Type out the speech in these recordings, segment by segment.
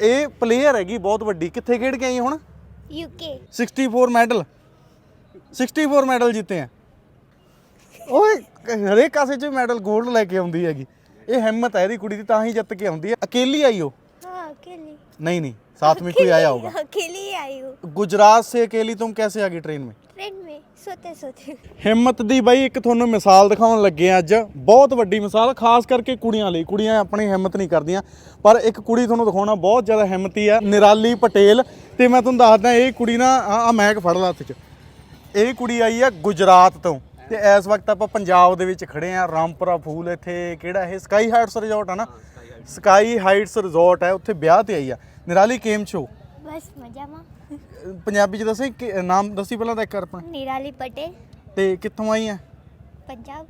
ਇਹ ਪਲੇਅਰ ਹੈਗੀ ਬਹੁਤ ਵੱਡੀ। ਕਿੱਥੇ ਖੇਡ ਕੇ ਆਈ ਹੁਣ? ਯੂਕੇ 64 ਮੈਡਲ 64 ਮੈਡਲ ਜਿੱਤੇ ਆ। ਓਏ ਹਰੇਕ ਕਾਸੇ 'ਚ ਮੈਡਲ 골ਡ ਲੈ ਕੇ ਆਉਂਦੀ ਹੈਗੀ। ਇਹ ਹਿੰਮਤ ਹੈ ਇਹਦੀ ਕੁੜੀ ਦੀ ਤਾਂ ਹੀ ਜਿੱਤ ਕੇ ਆਉਂਦੀ ਹੈ ਅਕੇਲੀ ਆਈ ਹੋ हाँ अकेली नहीं नहीं साथ में कोई आया होगा अकेली आई हूँ गुजरात से अकेली तुम कैसे आ गई ਹਿੰਮਤ ਦੀ ਬਾਈ ਇੱਕ ਤੁਹਾਨੂੰ ਮਿਸਾਲ ਦਿਖਾਉਣ ਲੱਗੇ ਅੱਜ। ਬਹੁਤ ਵੱਡੀ ਮਿਸਾਲ ਖਾਸ ਕਰਕੇ ਕੁੜੀਆਂ ਲਈ। ਕੁੜੀਆਂ ਆਪਣੀ ਹਿੰਮਤ ਨਹੀਂ ਕਰਦੀਆਂ ਪਰ ਇੱਕ ਕੁੜੀ ਤੁਹਾਨੂੰ ਦਿਖਾਉਣਾ ਬਹੁਤ ਜ਼ਿਆਦਾ ਹਿੰਮਤੀ ਆ ਨਿਰਾਲੀ ਪਟੇਲ। ਤੇ ਮੈਂ ਤੁਹਾਨੂੰ ਦੱਸਦਾ ਇਹ ਕੁੜੀ ਨਾ ਆ ਮੈਕ ਫੜ ਲਾ ਹੱਥ 'ਚ। ਇਹ ਕੁੜੀ ਆਈ ਆ ਗੁਜਰਾਤ ਤੋਂ। ਤੇ ਇਸ ਵਕਤ ਆਪਾਂ ਪੰਜਾਬ ਦੇ ਵਿੱਚ ਖੜੇ ਆ ਰਾਮਪੁਰਾ ਫੂਲ ਇੱਥੇ ਕਿਹੜਾ ਇਹ? ਸਕਾਈ ਹਾਈਟਸ ਰਿਜ਼ੋਰਟ ਆ ਨਾ? ਸਕਾਈ ਹਾਈਟਸ ਰਿਜ਼ੋਰਟ ਹੈ ਉੱਥੇ ਵਿਆਹ ਤੇ ਆਈ ਆ। ਨਿਰਾਲੀ ਕੇਮ ਛੋ ਬਸ ਮਜਾਮਾ। ਪੰਜਾਬੀ ਚ ਦੱਸੀ ਕਿ- ਨਾਮ ਦੱਸੀ ਪਹਿਲਾਂ ਤਾਂ ਇੱਕ ਵਾਰ ਆਪਣਾ निराली पटेल ਤੇ ਕਿੱਥੋਂ आई है पंजाब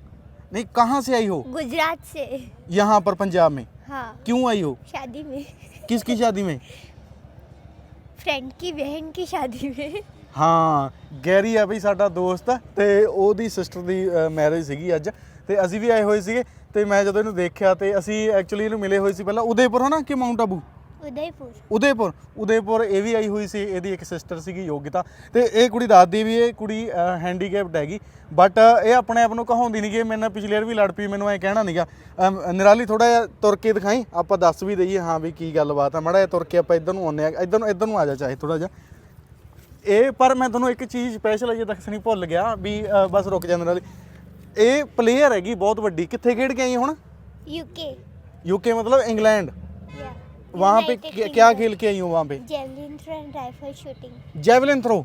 नहीं कहाँ से आई हो गुजरात से यहाँ पर पंजाब में हाँ क्यों आई हो शादी में किसकी शादी में फ्रेंड की बहन की शादी में ਹਾਂ ਗੈਰੀ ਆ ਬਈ ਸਾਡਾ ਦੋਸਤ ਤੇ ਉਹਦੀ ਸਿਸਟਰ ਦੀ ਮੈਰਿਜ ਸੀਗੀ ਅੱਜ ਤੇ ਅਸੀਂ ਵੀ ਆਏ ਹੋਏ ਸੀਗੇ ਤੇ ਮੈਂ ਜਦੋਂ ਇਹਨੂੰ ਦੇਖਿਆ ਤੇ ਅਸੀਂ ਐਕਚੁਅਲੀ ਇਹਨੂੰ ਮਿਲੇ ਹੋਏ ਸੀ ਪਹਿਲਾਂ ਉਦੈਪੁਰ ਹਨਾ ਕਿ ਮਾਊਂਟ ਆਬੂ ਉਦੈਪੁਰ ਉਦੈਪੁਰ ਉਦੈਪੁਰ ਇਹ ਵੀ ਆਈ ਹੋਈ ਸੀ ਇਹਦੀ ਇੱਕ ਸਿਸਟਰ ਸੀਗੀ ਯੋਗਿਤਾ ਤੇ ਇਹ ਕੁੜੀ ਦਾਦੀ ਵੀ ਇਹ ਕੁੜੀ ਹੈਂਡੀਕੈਪਡ ਹੈਗੀ ਬਟ ਇਹ ਆਪਣੇ ਆਪ ਨੂੰ ਕਹਾਉਂਦੀ ਨਹੀਂ ਕਿ ਮੇਰੇ ਨਾਲ ਪਿਛਲੇ ਵਾਰ ਵੀ ਲੜ ਪਈ ਮੈਨੂੰ ਐ ਕਹਿਣਾ ਨਹੀਂ ਗਾ ਨਿਰਾਲੀ ਥੋੜਾ ਜਿਹਾ ਤੁਰ ਕੇ ਦਿਖਾਈ ਆਪਾਂ ਦੱਸ ਵੀ ਦਈਏ ਹਾਂ ਵੀ ਕੀ ਗੱਲਬਾਤ ਆ ਮੜਾ ਜਿਹਾ ਤੁਰ ਕੇ ਆਪਾਂ ਇੱਧਰ ਨੂੰ ਆਉਂਦੇ ਆ ਇੱਧਰ ਨੂੰ ਇੱਧਰ ਨੂੰ ਆ ਜਾ ਚਾਹੇ ਥੋੜਾ ਜਿਹਾ ਇਹ ਪਰ ਮੈਂ ਤੁਹਾਨੂੰ ਇੱਕ ਚੀਜ਼ ਸਪੈਸ਼ਲ ਅਜੇ ਦੱਸਣੀ ਭੁੱਲ ਗਿਆ ਵੀ ਬਸ ਰੁਕ ਜਾ ਨਿਰਾਲੀ ਇਹ ਪਲੇਅਰ ਹੈਗੀ ਬਹੁਤ ਵੱਡੀ ਕਿੱਥੇ ਖੇਡ ਕੇ ਆਈ ਹੁਣ ਯੂਕੇ ਯੂਕੇ ਮਤਲਬ ਇੰਗਲੈਂਡ वहाँ पे क्या खेल के आई हो वहाँ पे? Javelin throw and rifle shooting javelin throw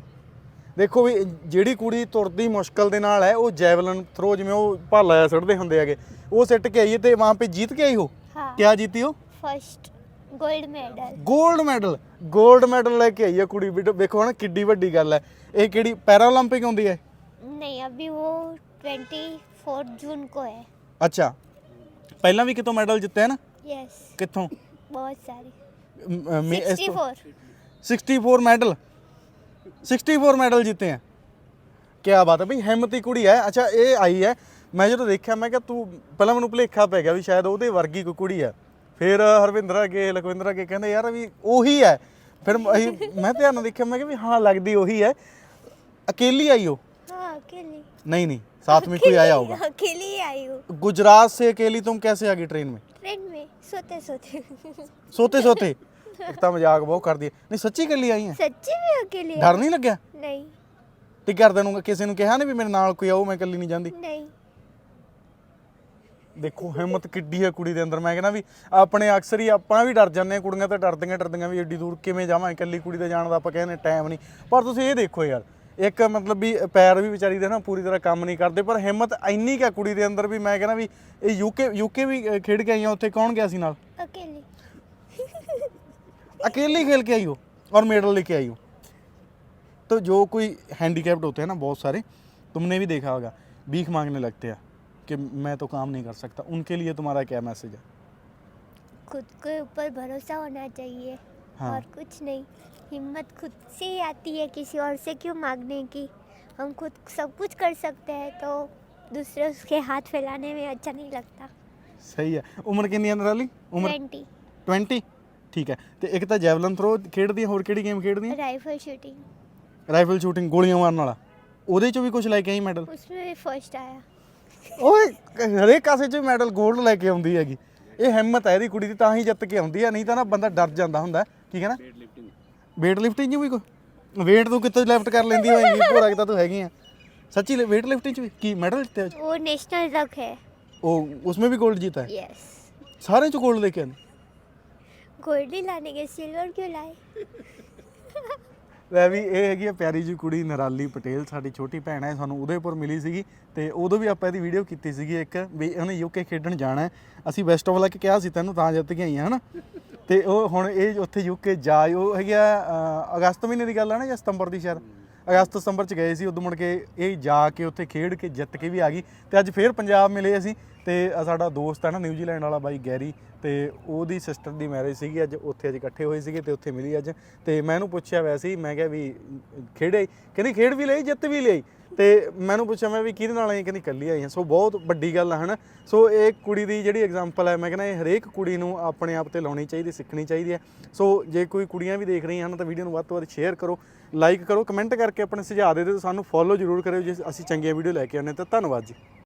ਦੇਖੋ ਵੀ ਜਿਹੜੀ ਕੁੜੀ ਤੁਰਦੀ ਮੁਸ਼ਕਲ ਦੇ ਨਾਲ ਹੈ ਉਹ ਜੈਵਲਿਨ ਥਰੋ ਜਿਵੇਂ ਉਹ ਭਾਲਾ ਜਿਹਾ ਸੁੱਟਦੇ ਹੁੰਦੇ ਹੈਗੇ ਉਹ ਸਿੱਟ ਕੇ ਆਈ ਹੈ ਤੇ ਵਹਾਂ ਪੇ ਜੀਤ ਕੇ ਆਈ ਹੋ ਹਾਂ ਕਿਆ ਜੀਤੀ ਹੋ ਫਰਸਟ 골ਡ ਮੈਡਲ 골ਡ ਮੈਡਲ 골ਡ ਮੈਡਲ ਲੈ ਕੇ ਆਈ ਹੈ ਕੁੜੀ ਵੀ। ਦੇਖੋ ਹਣ ਕਿੱਡੀ ਵੱਡੀ ਗੱਲ ਹੈ। ਇਹ ਕਿਹੜੀ ਪੈਰਾਲੰਪਿਕ ਹੁੰਦੀ ਹੈ? ਨਹੀਂ ਅਭੀ ਉਹ 24 ਜੂਨ ਕੋ ਪਹਿਲਾਂ ਵੀ बहुत सारी ਮ- ਅ, ਮੇ- ਇਸ सिक्सटी ਤੋਂ- फोर 64 ਮੈਡਲ 64 ਮੈਡਲ ਜਿੱਤੇ ਆ ਕੀ ਬਾਤ ਹੈ ਬਈ ਹਿੰਮਤੀ ਕੁੜੀ ਹੈ ਅੱਛਾ ਇਹ ਆਈ ਹੈ ਮੈਂ ਜਦੋਂ ਦੇਖਿਆ ਮੈਂ ਕਿਹਾ ਤੂੰ ਪਹਿਲਾਂ ਮੈਨੂੰ ਭੁਲੇਖਾ ਪੈ ਗਿਆ ਵੀ ਸ਼ਾਇਦ ਉਹਦੇ ਵਰਗੀ ਕੋਈ ਕੁੜੀ ਹੈ ਫਿਰ ਹਰਵਿੰਦਰ ਅਗੇ ਲਖਵਿੰਦਰ ਅਗੇ ਕਹਿੰਦੇ ਯਾਰ ਵੀ ਉਹੀ ਹੈ ਫਿਰ ਮ- ਅਸੀਂ ਮੈਂ ਧਿਆਨ ਨਾਲ ਦੇਖਿਆ ਮੈਂ ਕਿਹਾ ਵੀ ਹਾਂ ਲੱਗਦੀ ਉਹੀ ਹੈ अकेली आई हो हाँ अकेली नहीं नहीं साथ में कोई आया होगा अकेली ही आई हूँ गुजरात से अकेली तुम कैसे आ गई ट्रेन में ट्रेन में ਸੋਤੇ ਸੋਤੇ। ਸੋਤੇ ਸੋਤੇ। ਇੱਕ ਤਾਂ ਮਜ਼ਾਕ ਬਹੁਤ ਕਰਦੀ ਹੈ। ਨਹੀਂ ਸੱਚੀ ਕੱਲੀ ਆਈ ਹੈ? ਸੱਚੀ ਵੀ ਅਕੇਲੇ ਡਰ ਨਹੀਂ ਲੱਗਿਆ? ਨਹੀਂ। ਤੇ ਘਰਦਿਆਂ ਨੂੰ ਕਿਸੇ ਨੂੰ ਕਿਹਾ ਨਹੀਂ ਵੀ ਮੇਰੇ ਨਾਲ ਕੋਈ ਆਓ ਮੈਂ ਇਕੱਲੀ ਨਹੀਂ ਜਾਂਦੀ? ਨਹੀਂ। ਦੇਖੋ ਹਿੰਮਤ ਕਿੱਡੀ ਹੈ ਕੁੜੀ ਦੇ ਅੰਦਰ। ਮੈਂ ਕਹਿੰਦਾ ਵੀ ਆਪਣੇ ਅਕਸਰ ਹੀ ਆਪਾਂ ਵੀ ਡਰ ਜਾਂਦੇ ਹਾਂ ਕੁੜੀਆਂ ਤਾਂ ਡਰਦੀਆਂ ਡਰਦੀਆਂ ਵੀ ਏਡੀ ਦੂਰ ਕਿਵੇਂ ਜਾਵਾਂ? ਇਕੱਲੀ ਕੁੜੀ ਦੇ ਜਾਣ ਦਾ ਆਪਾਂ ਕਹਿੰਦੇ ਟਾਈਮ ਨਹੀਂ। ਪਰ ਤੁਸੀਂ ਇਹ ਦੇਖੋ ਯਾਰ ਇੱਕ ਮਤਲਬ ਵੀ ਪੈਰ ਵੀ ਵਿਚਾਰੀ ਦੇ ਨਾ ਪੂਰੀ ਤਰ੍ਹਾਂ ਕੰਮ ਨਹੀਂ ਕਰਦੇ ਪਰ ਹਿੰਮਤ ਇੰਨੀ ਕਾ ਕੁੜੀ ਦੇ ਅੰਦਰ ਵੀ ਮੈਂ ਕਹਿੰਦਾ ਵੀ ਇਹ ਯੂਕੇ ਯੂਕੇ ਵੀ ਅ, ਖੇਡ ਕੇ ਆਈਆਂ ਉੱਥੇ ਕੌਣ ਗਿਆ ਸੀ ਨਾਲ अकेली अकेले खेल के आई हो और मेडल लेके आई हो तो जो कोई हैंडीकैप्ड होते हैं ना बहुत सारे तुमने भी देखा होगा भीख मांगने लगते हैं कि मैं तो काम नहीं कर सकता उनके लिए तुम्हारा क्या मैसेज है खुद के ऊपर भरोसा होना चाहिए हाँ। और कुछ नहीं हिम्मत खुद से ही आती है किसी और से क्यों मांगने की? हम खुद सब कुछ कर सकते हैं तो दूसरे उसके हाथ फैलाने में अच्छा नहीं लगता। ਸਹੀ ਹੈ ਉਮਰ ਕਿੰਨੀ ਹੈ ਨਰਾਲੀ ਉਮਰ ट्वेंटी। 20 ਠੀਕ ਹੈ ਤੇ ਇੱਕ ਤਾਂ ਜੈਵਲਨ ਥਰੋ ਖੇਡਦੀ ਹੈ ਹੋਰ ਕਿਹੜੀ ਗੇਮ ਖੇਡਦੀ ਹੈ राइफल शूटिंग। ਰਾਈਫਲ ਸ਼ੂਟਿੰਗ ਗੋਲੀਆਂ ਮਾਰਨ ਵਾਲਾ ਉਹਦੇ ਚੋਂ ਵੀ ਕੁਝ ਲੈ ਕੇ ਆਈ ਮੈਡਲ उसमें भी फर्स्ट आया। ਓਏ ਹਰੇਕ ਕਾਸੇ ਚ ਮੈਡਲ 골ਡ ਲੈ ਕੇ ਆਉਂਦੀ ਹੈਗੀ ਇਹ ਹਿੰਮਤ ਹੈ ਇਹਦੀ ਕੁੜੀ ਦੀ ਤਾਂ ਹੀ ਜਿੱਤ ਕੇ ਆਉਂਦੀ ਹੈ ਨਹੀਂ ਤਾਂ ਨਾ ਬੰਦਾ ਡਰ ਜਾਂਦਾ ਹੁੰਦਾ ਠੀਕ ਵੇਟ ਲਿਫਟਿੰਗ ਵੀ ਕੋਈ? ਵੇਟ ਤੂੰ ਕਿੱਥੇ ਲਿਫਟ ਕਰ ਲੈਂਦੀ ਹੋਈ ਇੰਨੀ ਭੋਰਾ ਕਿਤਾ ਤੂੰ ਹੈਗੀ ਆ? ਸੱਚੀ ਵੇਟ ਲਿਫਟਿੰਗ 'ਚ ਵੀ? ਕੀ ਮੈਡਲ ਜਿੱਤਿਆ ਅੱਜ? वो नेशनल तक है ਉਹ ਉਸਮੇ ਵੀ 골ਡ ਜੀਤਾ ਹੈ यस ਸਾਰੇ 'ਚ 골ਡ ਲੈ ਕੇ ਆਂਦੀ गोल्ड ही लाने के सिल्वर क्यों लाए ਲੈ ਵੀ ਇਹ ਹੈਗੀ ਆ ਪਿਆਰੀ ਜੀ ਕੁੜੀ ਨਰਾਲੀ ਪਟੇਲ ਸਾਡੀ ਛੋਟੀ ਭੈਣ ਹੈ ਸਾਨੂੰ ਉਦੇਪੁਰ ਮਿਲੀ ਸੀਗੀ ਤੇ ਉਦੋਂ ਵੀ ਆਪਾਂ ਇਹਦੀ ਵੀਡੀਓ ਕੀਤੀ ਸੀਗੀ ਇੱਕ ਵੀ ਉਹਨੇ ਯੂਕੇ ਖੇਡਣ ਜਾਣਾ ਅਸੀਂ ਵੈਸਟ ਆਫ ਲੱਕ ਕਿਹਾ ਸੀ ਤੈਨੂੰ ਤਾਂ ਜਿੱਤ ਕੇ ਆਈ ਹੈ ਹਨਾ? ਤੇ ਉਹ ਹੁਣ ਇਹ ਉੱਥੇ ਯੂਕੇ ਜਾ ਉਹ ਹੈਗੀ ਆ ਅਗਸਤ ਮਹੀਨੇ ਦੀ ਗੱਲ ਆ ਨਾ ਜਾਂ ਸਤੰਬਰ ਦੀ ਸ਼ਾਇਦ? ਅਗਸਤ ਸਤੰਬਰ ਚ ਗਏ ਸੀ, ਉਦੋਂ ਮੁੜ ਕੇ ਇਹ ਜਾ ਕੇ ਉੱਥੇ ਖੇਡ ਕੇ ਜਿੱਤ ਕੇ ਵੀ ਆ ਗਈ। ਤੇ ਅੱਜ ਫੇਰ ਪੰਜਾਬ ਮਿਲੇ ਅਸੀਂ ਤੇ ਸਾਡਾ ਦੋਸਤ ਹੈ ਨਾ ਨਿਊਜ਼ੀਲੈਂਡ ਵਾਲਾ ਬਾਈ ਗੈਰੀ ਤੇ ਉਹਦੀ ਸਿਸਟਰ ਦੀ ਮੈਰਿਜ ਸੀਗੀ, ਅੱਜ ਉੱਥੇ ਅੱਜ ਇਕੱਠੇ ਹੋਏ ਸੀਗੇ ਤੇ ਉੱਥੇ ਮਿਲੀ ਅੱਜ। ਤੇ ਮੈਂ ਇਹਨੂੰ ਪੁੱਛਿਆ ਵੈਸੇ ਹੀ, ਮੈਂ ਕਿਹਾ ਵੀ ਖੇੜੇ ਕਹਿੰਦੀ ਖੇਡ ਵੀ ਲਈ, ਜਿੱਤ ਵੀ ਲਈ? ਤੇ ਮੈਨੂੰ ਪੁੱਛਿਆ ਮੈਂ ਵੀ ਕਿਹਦੇ ਨਾਲ ਆਈ ਕਹਿੰਦੀ ਇਕੱਲੀ ਆਈ ਹਾਂ ਸੋ ਬਹੁਤ ਵੱਡੀ ਗੱਲ ਹੈ ਹਨਾ? ਸੋ ਇਹ ਕੁੜੀ ਦੀ ਜਿਹੜੀ ਐਗਜ਼ਾਮਪਲ ਹੈ ਮੈਂ ਕਹਿੰਦਾ ਇਹ ਹਰੇਕ ਕੁੜੀ ਨੂੰ ਆਪਣੇ ਆਪ ਤੇ ਲਾਉਣੀ ਚਾਹੀਦੀ, ਸਿੱਖਣੀ ਚਾਹੀਦੀ ਹੈ ਸੋ ਜੇ ਕੋਈ ਕੁੜੀਆਂ ਵੀ ਦੇਖ ਰਹੀਆਂ ਹਨ, ਤਾਂ ਵੀਡੀਓ ਨੂੰ ਵੱਧ ਤੋਂ ਵੱਧ ਸ਼ੇਅਰ ਕਰੋ ਲਾਈਕ ਕਰੋ ਕਮੈਂਟ ਕਰਕੇ ਆਪਣੇ ਸੁਝਾਅ ਦੇ ਦਿਓ ਸਾਨੂੰ ਫੋਲੋ ਜ਼ਰੂਰ ਕਰਿਓ ਜੇ ਅਸੀਂ ਚੰਗੀਆਂ ਵੀਡੀਓ ਲੈ ਕੇ ਆਉਂਦੇ ਹਾਂ। ਤਾਂ ਧੰਨਵਾਦ ਜੀ।